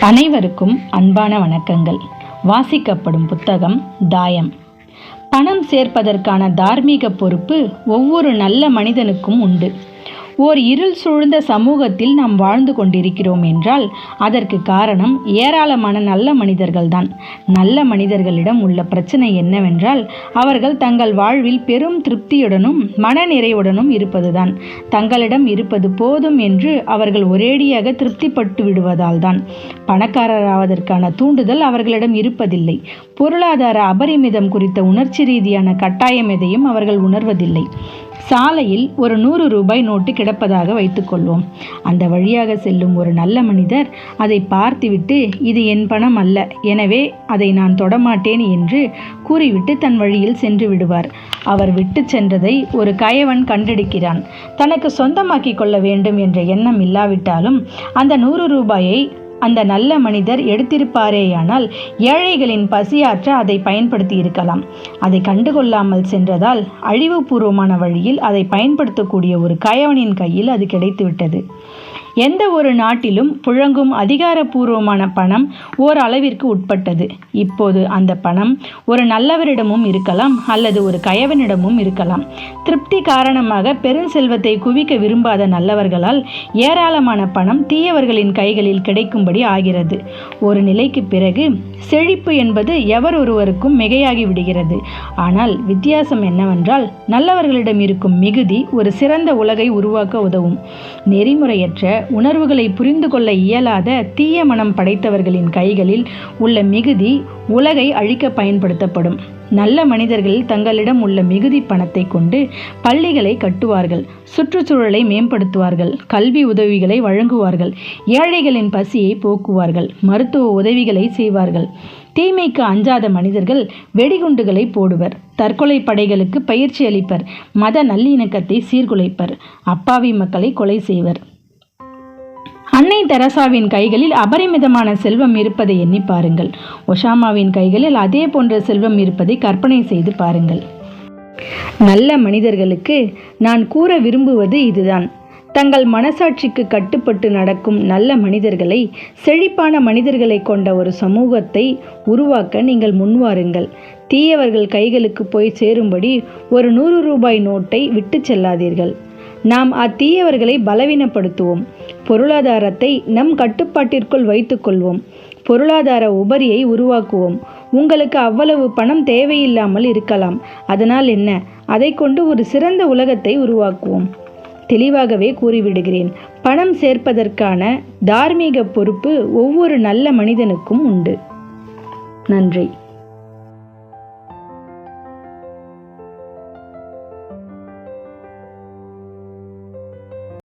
அனைவருக்கும் அன்பான வணக்கங்கள். வாசிக்கப்படும் புத்தகம் தாயம். பணம் சேர்ப்பதற்கான தார்மீக பொறுப்பு ஒவ்வொரு நல்ல மனிதனுக்கும் உண்டு. ஓர் இருள் சூழ்ந்த சமூகத்தில் நாம் வாழ்ந்து கொண்டிருக்கிறோம் என்றால் அதற்கு காரணம் ஏராளமான நல்ல மனிதர்கள்தான். நல்ல மனிதர்களிடம் உள்ள பிரச்சனை என்னவென்றால் அவர்கள் தங்கள் வாழ்வில் பெரும் திருப்தியுடனும் மனநிறைவுடனும் இருப்பதுதான். தங்களிடம் இருப்பது போதும் என்று அவர்கள் ஒரேடியாக திருப்திப்பட்டு விடுவதால் தான் பணக்காரராவதற்கான தூண்டுதல் அவர்களிடம் இருப்பதில்லை. பொருளாதார அபரிமிதம் குறித்த உணர்ச்சி ரீதியான கட்டாயம் எதையும் அவர்கள் உணர்வதில்லை. சாலையில் ஒரு நூறு ரூபாய் நோட்டு கிடப்பதாக வைத்துக்கொள்வோம். அந்த வழியாக செல்லும் ஒரு நல்ல மனிதர் அதை பார்த்துவிட்டு இது என் பணம் அல்ல. எனவே அதை நான் தொடமாட்டேன் என்று கூறிவிட்டு தன் வழியில் சென்று விடுவார். அவர் விட்டு சென்றதை ஒரு கயவன் கண்டெடுக்கிறான். தனக்கு சொந்தமாக்கிக் கொள்ள வேண்டும் என்ற எண்ணம் இல்லாவிட்டாலும் அந்த நூறு ரூபாயை அந்த நல்ல மனிதர் எடுத்திருப்பாரேயானால் ஏழைகளின் பசியாற்ற அதை பயன்படுத்தி இருக்கலாம் அதை கண்டுகொள்ளாமல் சென்றதால் அழிவுபூர்வமான வழியில் அதை பயன்படுத்தக்கூடிய ஒரு கயவனின் கையில் அது கிடைத்துவிட்டது. எந்த ஒரு நாட்டிலும் புழங்கும் அதிகாரப்பூர்வமான பணம் ஓர் அளவிற்கு உட்பட்டது. இப்போது அந்த பணம் ஒரு நல்லவரிடமும் இருக்கலாம் அல்லது ஒரு கயவனிடமும் இருக்கலாம். திருப்தி காரணமாக பெரும் செல்வத்தை குவிக்க விரும்பாத நல்லவர்களால் ஏராளமான பணம் தீயவர்களின் கைகளில் கிடைக்கும்படி ஆகிறது. ஒரு நிலைக்கு பிறகு செழிப்பு என்பது எவர் ஒருவருக்கும் மிகையாகி விடுகிறது. ஆனால் வித்தியாசம் என்னவென்றால் நல்லவர்களிடம் இருக்கும் மிகுதி ஒரு சிறந்த உலகை உருவாக்க உதவும். நெறிமுறையற்ற உணர்வுகளை புரிந்து கொள்ள இயலாத தீய மனம் படைத்தவர்களின் கைகளில் உள்ள மிகுதி உலகை அழிக்க பயன்படுத்தப்படும். நல்ல மனிதர்கள் தங்களிடம் உள்ள மிகுதி பணத்தை கொண்டு பள்ளிகளை கட்டுவார்கள் சுற்றுச்சூழலை மேம்படுத்துவார்கள் கல்வி உதவிகளை வழங்குவார்கள் ஏழைகளின் பசியை போக்குவார்கள் மருத்துவ உதவிகளை செய்வார்கள். தீமைக்கு அஞ்சாத மனிதர்கள் வெடிகுண்டுகளை போடுவர் தற்கொலை படைகளுக்கு பயிற்சி அளிப்பர் மத நல்லிணக்கத்தை சீர்குலைப்பர் அப்பாவி மக்களை கொலை செய்வர். அன்னை தெரசாவின் கைகளில் அபரிமிதமான செல்வம் இருப்பதை எண்ணி பாருங்கள். ஒஷாமாவின் கைகளில் அதே போன்ற செல்வம் இருப்பதை கற்பனை செய்து பாருங்கள். நல்ல மனிதர்களுக்கு நான் கூற விரும்புவது இதுதான். தங்கள் மனசாட்சிக்கு கட்டுப்பட்டு நடக்கும் நல்ல மனிதர்களை செழிப்பான மனிதர்களை கொண்ட ஒரு சமூகத்தை உருவாக்க நீங்கள் முன்வாருங்கள். தீயவர்கள் கைகளுக்கு போய் சேரும்படி ஒரு நூறு ரூபாய் நோட்டை விட்டு செல்லாதீர்கள். நாம் அத்தீயவர்களை பலவீனப்படுத்துவோம். பொருளாதாரத்தை நம் கட்டுப்பாட்டிற்குள் வைத்துக்கொள்வோம். பொருளாதார உபரியை உருவாக்குவோம். உங்களுக்கு அவ்வளவு பணம் தேவையில்லாமல் இருக்கலாம். அதனால் என்ன? அதை கொண்டு ஒரு சிறந்த உலகத்தை உருவாக்குவோம். தெளிவாகவே கூறிவிடுகிறேன். பணம் சேர்ப்பதற்கான தார்மீக பொறுப்பு ஒவ்வொரு நல்ல மனிதனுக்கும் உண்டு. நன்றி.